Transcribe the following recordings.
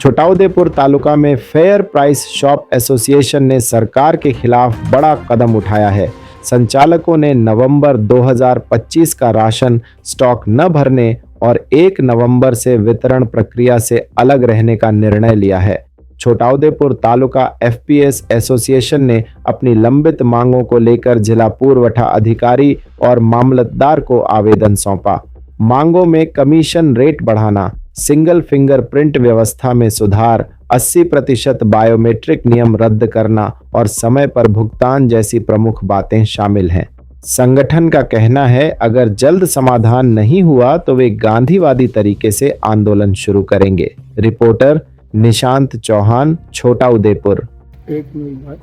छोटाउदेपुर तालुका में fair price shop association ने सरकार के खिलाफ बड़ा कदम उठाया है। संचालकों ने नवंबर 2025 का राशन स्टॉक न भरने और 1 नवंबर से वितरण प्रक्रिया से अलग रहने का निर्णय लिया है। छोटाउदेपुर तालुका एफपीएस एसोसिएशन ने अपनी लंबित मांगों को लेकर जिला पूर्वठा अधिकारी और मामलतदार को आवेदन सौंपा। मांगों में कमीशन रेट बढ़ाना सिंगल फिंगरप्रिंट व्यवस्था में सुधार 80 प्रतिशत बायोमेट्रिक नियम रद्द करना और समय पर भुगतान जैसी प्रमुख बातें शामिल हैं संगठन का कहना है अगर जल्द समाधान नहीं हुआ तो वे गांधीवादी तरीके से आंदोलन शुरू करेंगे रिपोर्टर निशांत चौहान छोटा उदयपुर એક મિનિટ ભાઈ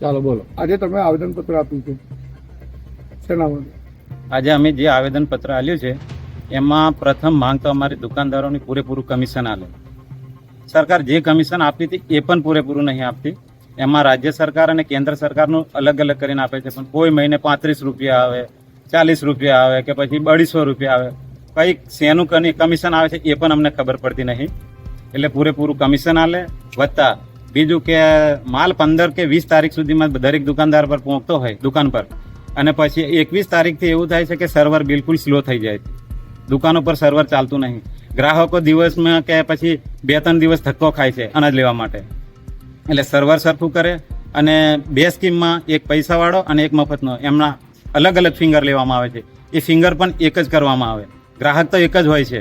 ચાલો બોલો આજે તમે આવેદનપત્ર આપ્યું છે શેના માટે આજે અમે જે આવેદનપત્ર આપ્યું છે એમાં પ્રથમ માંગ તો અમારી દુકાનદારોની પૂરેપૂરું કમિશન આલે. સરકાર જે કમિશન આપતી હતી એ પણ પૂરેપૂરું નહીં આપતી. એમાં રાજ્ય સરકાર અને કેન્દ્ર સરકારનું અલગ અલગ કરીને આપે છે. પણ કોઈ મહિને પાંત્રીસ રૂપિયા આવે, ચાલીસ રૂપિયા આવે કે પછી અઢીસો રૂપિયા આવે. કંઈક શેનું કની, કમિશન આવે છે એ પણ અમને ખબર પડતી નહીં. એટલે પૂરેપૂરું કમિશન આલે. વત્તા બીજું કે માલ પંદર કે વીસ તારીખ સુધીમાં દરેક દુકાનદાર પર પહોંચતો હોય, દુકાન પર. અને પછી એકવીસ તારીખથી એવું થાય છે કે સર્વર બિલકુલ સ્લો થઈ જાય છે. દુકાનો પર સર્વર ચાલતું નહીં. ગ્રાહકો દિવસમાં કે પછી બે, ત્રણ દિવસ ધક્કો ખાય છે અનાજ લેવા માટે. એટલે સર્વર સરખું કરે અને બે સ્કીમમાં એક પૈસાવાળો અને એક મફતનો. એમના અલગ અલગ ફિંગર લેવામાં આવે છે. એ ફિંગર પણ એક જ કરવામાં આવે. ગ્રાહક તો એક જ હોય છે.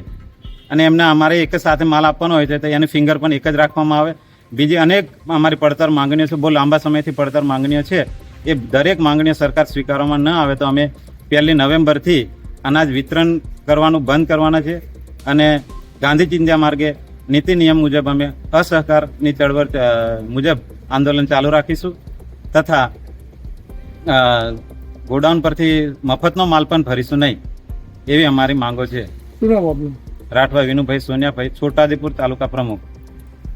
અને એમને અમારે એક જ સાથે માલ આપવાનો હોય છે તો એની ફિંગર પણ એક જ રાખવામાં આવે. બીજી અનેક અમારી પડતર માંગણીઓ છે. બહુ લાંબા સમયથી પડતર માંગણીઓ છે. એ દરેક માંગણીઓ સરકાર સ્વીકારવામાં ન આવે તો અમે પહેલી નવેમ્બરથી અનાજ વિતરણ કરવાનું બંધ કરવાના છે અને ગાંધી ચિંધ્યા માર્ગે નીતિ નિયમ મુજબ અમે અસહકારની ચળવળ મુજબ આંદોલન ચાલુ રાખીશું તથા ગોડાઉન પરથી મફતનો માલ પણ ભરીશું નહીં એવી અમારી માંગો છે. રાઠવા વિનુભાઈ સોનિયાભાઈ છોટાદીપુર તાલુકા પ્રમુખ.